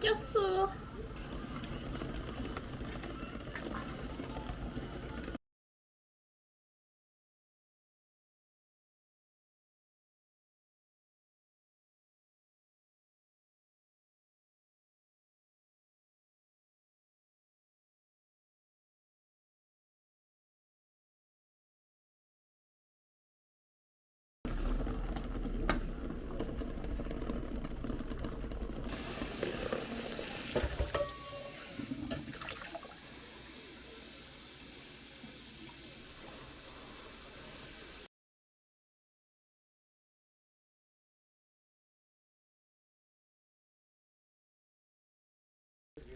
깨졌어.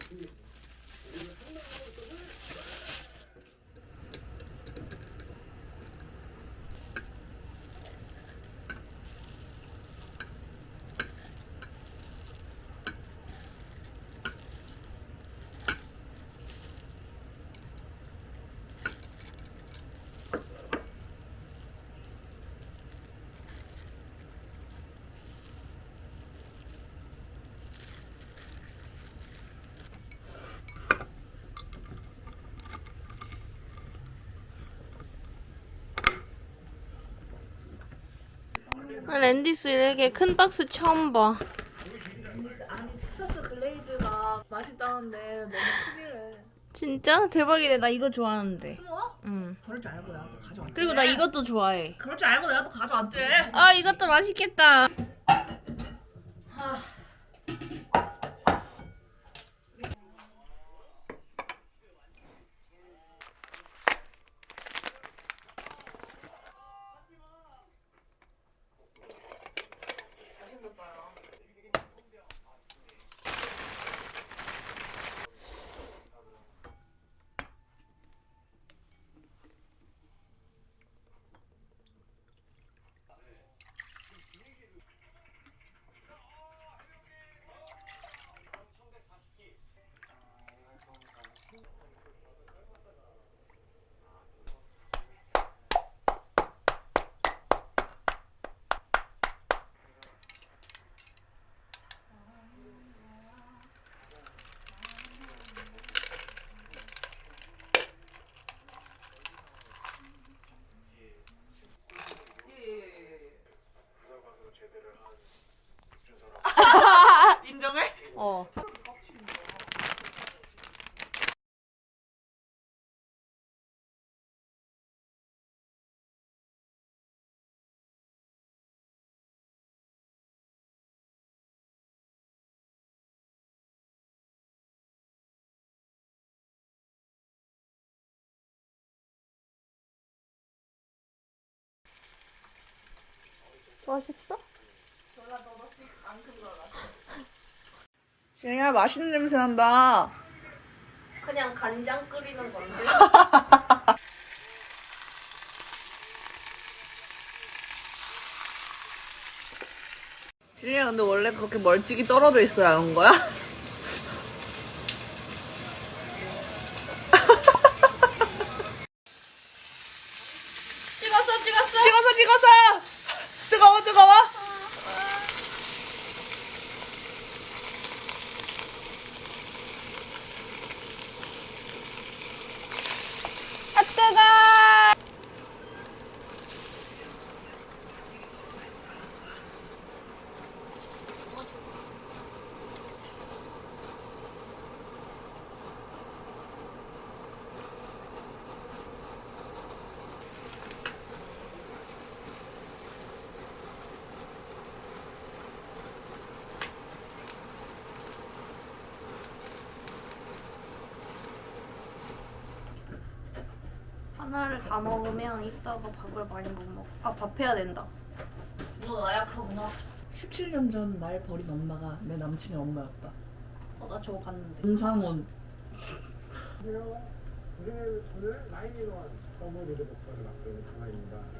Hallelujah 난 랜디스 이렇게 큰 박스 처음 봐. 아니 텍사스 글레이즈가 맛있다는데 너무 크길래 진짜? 대박이네. 나 이거 좋아하는데. 스모어? 응. 그럴 줄 알고 내가 또 가져왔지 그리고 나 이것도 좋아해. 그럴 줄 알고 내가 또 가져왔지 아, 이것도 맛있겠다. 인정해? 어. 맛있어? 지영이야 맛있는 냄새 난다 그냥 간장 끓이는 건데. 지영이야 근데 원래 그렇게 멀찍이 떨어져 있어야 하는 거야? 찍었어, 찍었어. 찍어서 찍어서 뜨거워 뜨거워 아 뜨거. 하나를 다 먹으면 이따가 밥을 많이 못 먹어. 아, 밥 해야 된다. 너 나약하구나 17년 전 날 버린 엄마가 내 남친의 엄마였다 어, 나 저거 봤는데. 동상훈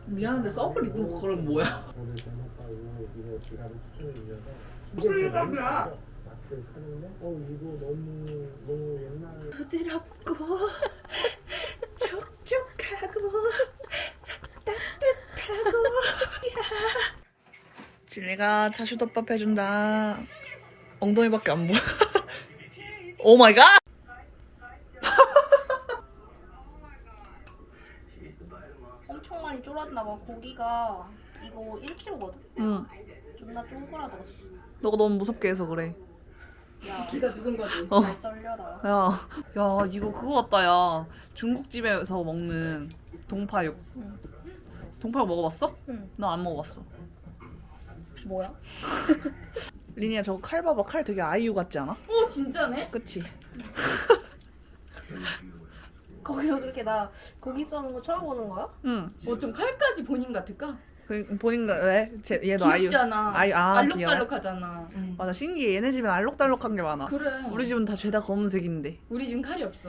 미안한데 서블 입고 그걸 뭐야 술값이야. 어 이거 너무 너무 옛날. 촉촉하고 따뜻하고 진리가 차슈덮밥 해준다 엉덩이밖에 안 보여 오 마이 갓. 엄청 많이 쫄았나 봐. 고기가 이거 1kg거든. 응. 존나 쫑그라들었어. 너가 너무 무섭게 해서 그래. 야, 기가 죽은 거지. 어. 잘 썰려라. 야, 야 이거 그거 같다 야. 중국집에서 먹는 동파육. 동파육 먹어봤어? 응. 나 안 먹어봤어. 뭐야? 리니야 저거 칼 봐봐 칼 되게 아이유 같지 않아? 어 진짜네? 그치? 거기서 그렇게 나 고기 써는 거 처음 보는 거야? 응. 뭐좀 칼까지 본인 같을까? 그 본인가 왜? 쟤 얘도 아이유. 귀엽잖아. 아이- 아, 알록달록하잖아. 응. 맞아 신기해 얘네 집엔 알록달록한 게 많아. 그래. 우리 집은 다 죄다 검은색인데. 우리 지금 칼이 없어.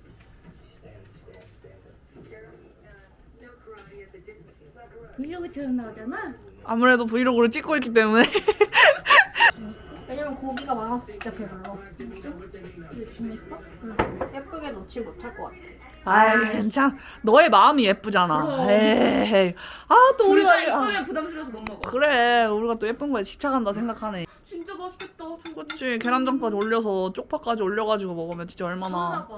브이로그 처럼 나오잖아. 아무래도 브이로그를 찍고 있기 때문에. 왜냐면 고기가 많아서 진짜 배불러. 이거 진짜? 응. 예쁘게 놓지 못할 것 같아. 아이 괜찮. 너의 마음이 예쁘잖아. 그럼. 에이. 아또 우리가 아, 이쁘면 부담스러워서 못 먹어. 그래 우리가 또 예쁜 거에 집착한다 생각하네. 진짜 맛있겠다. 저거. 그치 계란전까지 올려서 쪽파까지 올려가지고 먹으면 진짜 얼마나. 미쳤나봐.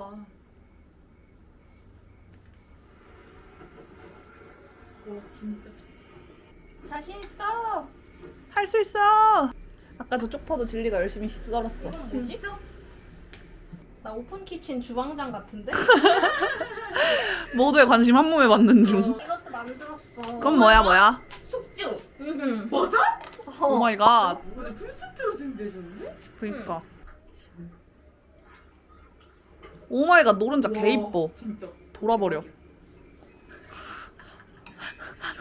와 진짜. 자신 있어. 할 수 있어. 아까 저 쪽파도 진리가 열심히 썰었어. 이건 뭐지? 진짜? 나 오픈 키친 주방장 같은데? 모두의 관심 한 몸에 받는 중. 이것도 만들었어. 그건 뭐야 뭐야? 숙주. 응. 맞아? 오 마이 갓. 근데 풀세트로 준비해줬는데? 그니까. 오 마이 갓 노른자 개 와, 이뻐. 진짜. 돌아버려.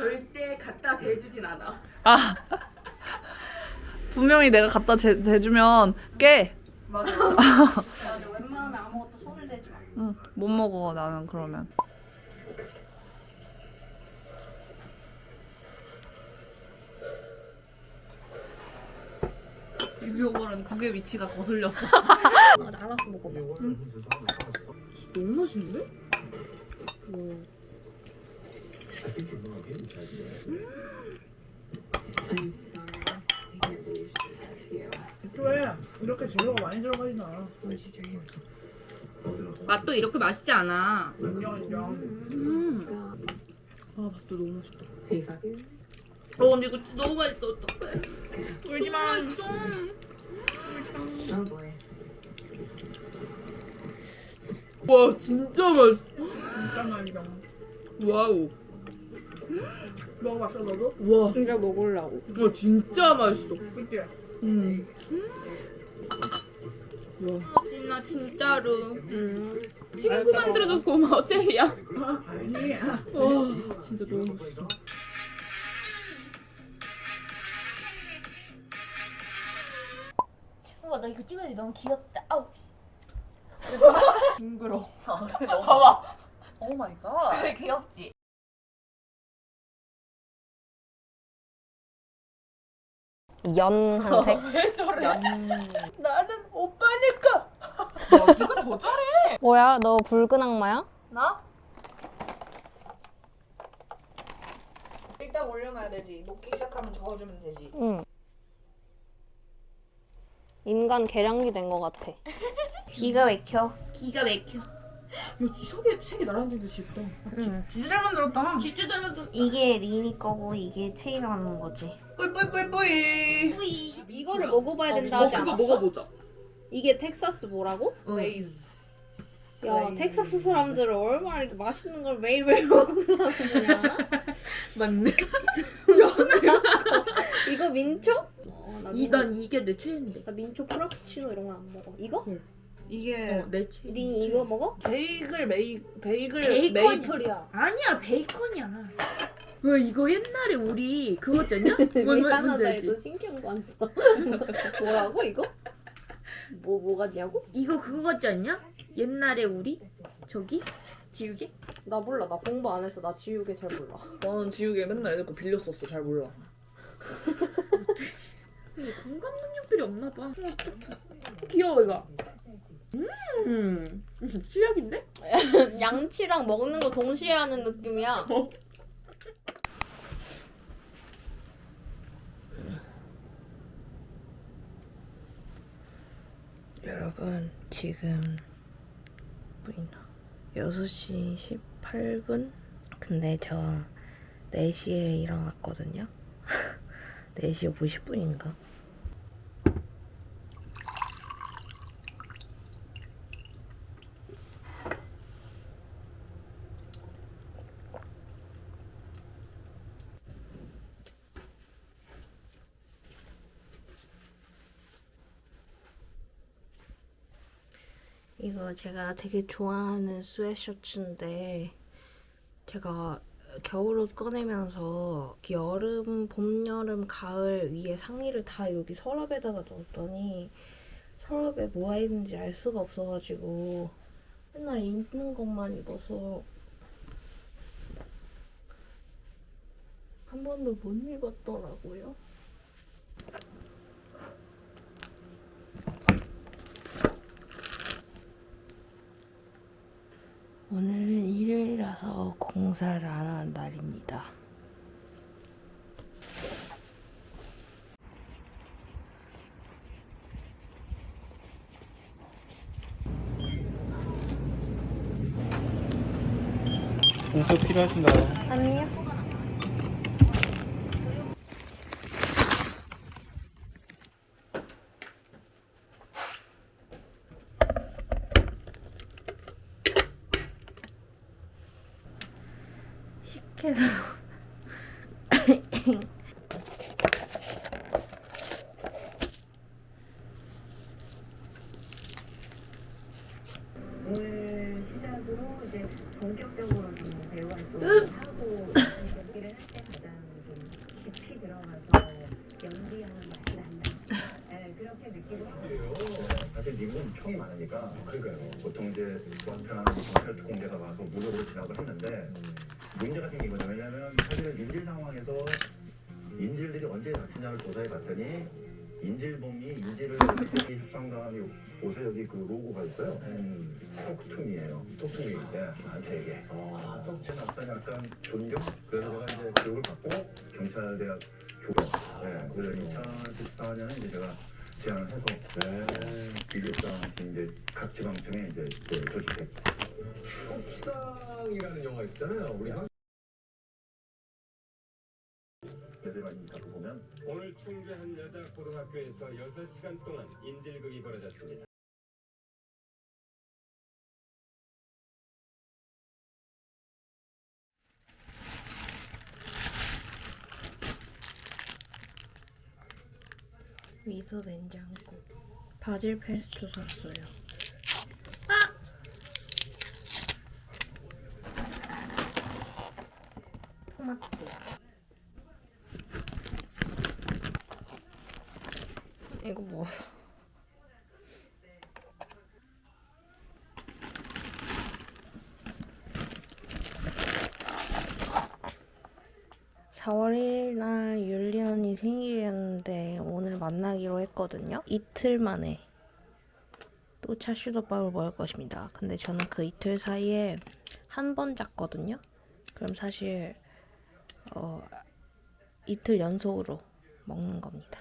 절대 갖다 대주진 않아. 아. 분명히 내가 갖다 재, 대주면 깨. 맞아. 맞아. 웬만하면 아무것도 손을 대지 마. 응, 못 먹어 나는 그러면. 유효벌은 국의 위치가 거슬렸어. 아, 알아서 먹어봐. 너무 맛있는데? 왜 이렇게 재료가 많이 들어가진 않아. 맛도 이렇게 맛있지 않아. 인정 인정. 음. 아 맛도 너무 맛있다. 어 근데 이거 진짜 너무 맛있어 어떡해. 울지 마. 맛있어. 와 진짜 맛있어. 진짜 맛있어. 와우. 먹어봤어 너도? 와. 진짜 먹으려고. 와 진짜 맛있어. 그치? 음. 와. 진아 진짜로. 친구 만들어줘서 고마워 제이야. 아니. 와 진짜 너무 맛있어. 우와, 나 이거 찍어야 너무 귀엽다. 아우. 징그러. 봐봐. 오 마이 갓. 귀엽지? 연한색? 왜 저래? 나는 오빠니까. 네가 더 잘해. 뭐야, 너 붉은 악마야? 나? 일단 올려놔야 되지. 녹기 시작하면 저어주면 되지. 응. 인간 계량기 된 것 같아. 기가 막혀. 기가 막혀. 야, 색이 색이 나랑 되게 쉽다. 응. 진짜 잘 만들었다. 진짜 잘 만들었어. 이게 리니 거고 이게 체이가 만든 거지. 뿌이 뿌이 뿌이 뿌이. 이거를 먹어봐야 된다 어, 하지 그거 않았어? 먹어보자. 이게 텍사스 뭐라고? 레이즈. 야, 레이즈. 텍사스 사람들은 얼마나 이렇게 맛있는 걸 매일매일 먹고 사느냐? 맞네. 이거 민초? 어, 나, 민... 이난 이게 내 최애인데. 나 민초 프라푸치노 이런 거 안 먹어. 이거? 이게 어, 내 최애. 리 이거 먹어? 베이글 메이 베이글 베이컨이야. 메이플이야. 아니야 베이컨이야. 왜 이거 옛날에 우리 그거잖냐? 미안하다 이거 신경 안 써. 뭐라고 이거? 뭐뭐 같냐고? 이거 그거 같지 않냐? 옛날에 우리 저기 지우개? 나 몰라. 나 공부 안 했어. 나 지우개 잘 몰라. 나는 지우개 맨날 애들 거 빌렸었어. 잘 몰라. 근데 공감 능력들이 없나 봐. 귀여워 이거. 음, 취약인데? 양치랑 먹는 거 동시에 하는 느낌이야. 여러분 지금 보이나? 6시 18분? 근데 저 4시에 일어났거든요? 4시 50분인가? 이거 제가 되게 좋아하는 스웨셔츠인데 제가 겨울옷 꺼내면서 여름, 봄, 여름, 가을 위에 상의를 다 여기 서랍에다가 넣었더니 서랍에 뭐가 있는지 알 수가 없어가지고 맨날 입는 것만 입어서 한 번도 못 입었더라고요. 오늘은 일요일이라서 공사를 안 하는 날입니다. 공서 필요하신가요? 아니요. 식혜서 인질범이 인질을 특히 협상당함이 옷에 여기 그 로고가 있어요. 음, 톡tum이에요. 톡tum이. 네, 나한테 얘기해. 아, 톡tum 약간 약간 존경? 그래서 제가 이제 교육을 받고 경찰대학 교원. 네, 그래서 2014년에 이제 제가 제안을 해서 네, 비교상 이제 각 지방청에 이제 네, 조직했죠. 옥상이라는 영화 있잖아요. 우리 한 오늘 충주 한 여자 고등학교에서 6시간 동안 인질극이 벌어졌습니다. 미소 냉장고 바질 페스토 샀어요. 토마토. 이거 뭐? (4월 1일) 날 율리 언니 생일이었는데 오늘 만나기로 했거든요. 이틀 만에 또 차슈덮밥을 먹을 것입니다. 근데 저는 그 이틀 사이에 한 번 잤거든요. 그럼 사실 어 이틀 연속으로 먹는 겁니다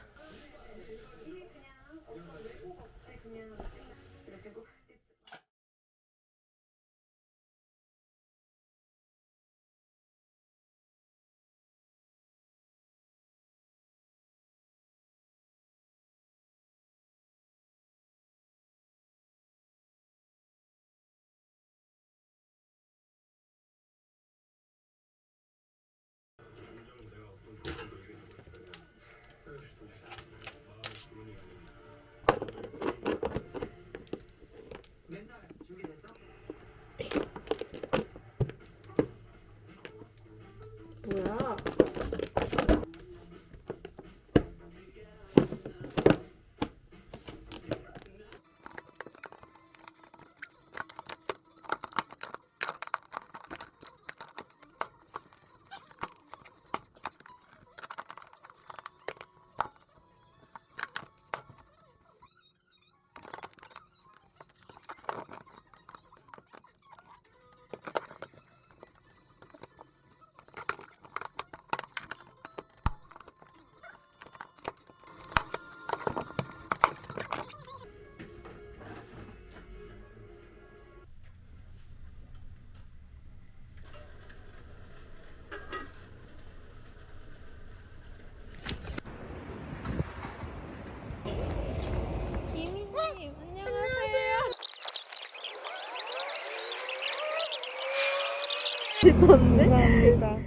주시던데? 감사합니다.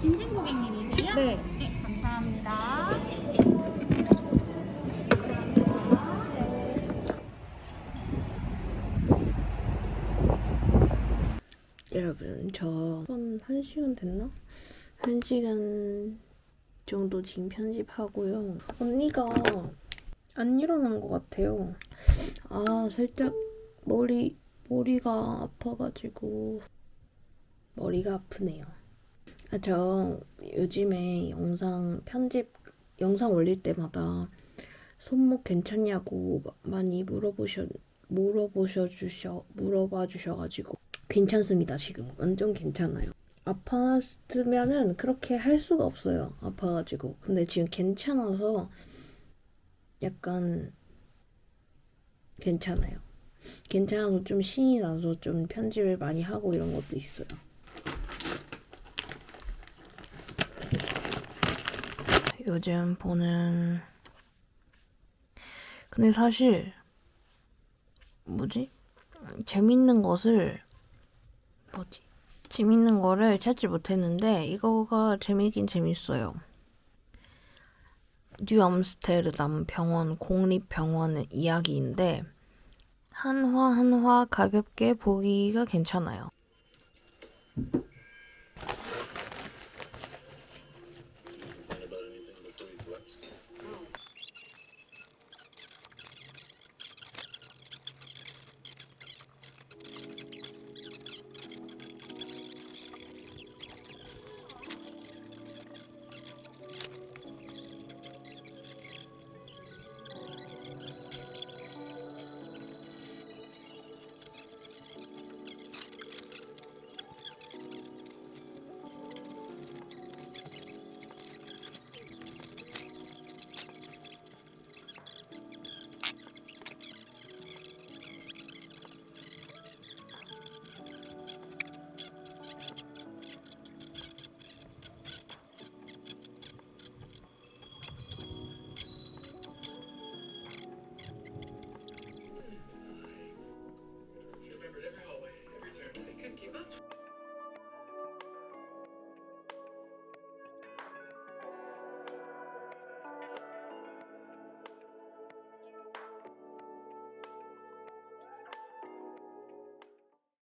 진진 고객님이세요? 네. 네, 감사합니다. 여러분 저한 1시간 됐나? 1시간 정도 지금 편집하고요. 언니가 안 일어난 것 같아요. 아 살짝 머리 머리가 아파가지고 머리가 아프네요. 아, 저 요즘에 영상 편집 영상 올릴 때마다 손목 괜찮냐고 많이 물어보셔 물어보셔 주셔 물어봐 주셔가지고 괜찮습니다 지금 완전 괜찮아요. 아팠으면은 그렇게 할 수가 없어요. 아파가지고 근데 지금 괜찮아서 약간 괜찮아요. 괜찮아서 좀 신이 나서 좀 편집을 많이 하고 이런 것도 있어요. 요즘 보는 근데 사실 뭐지? 재밌는 것을 뭐지? 재밌는 거를 찾지 못했는데 이거가 재미긴 재밌어요. 뉴 암스테르담 병원 공립병원 이야기인데 한 화 한 화 가볍게 보기가 괜찮아요.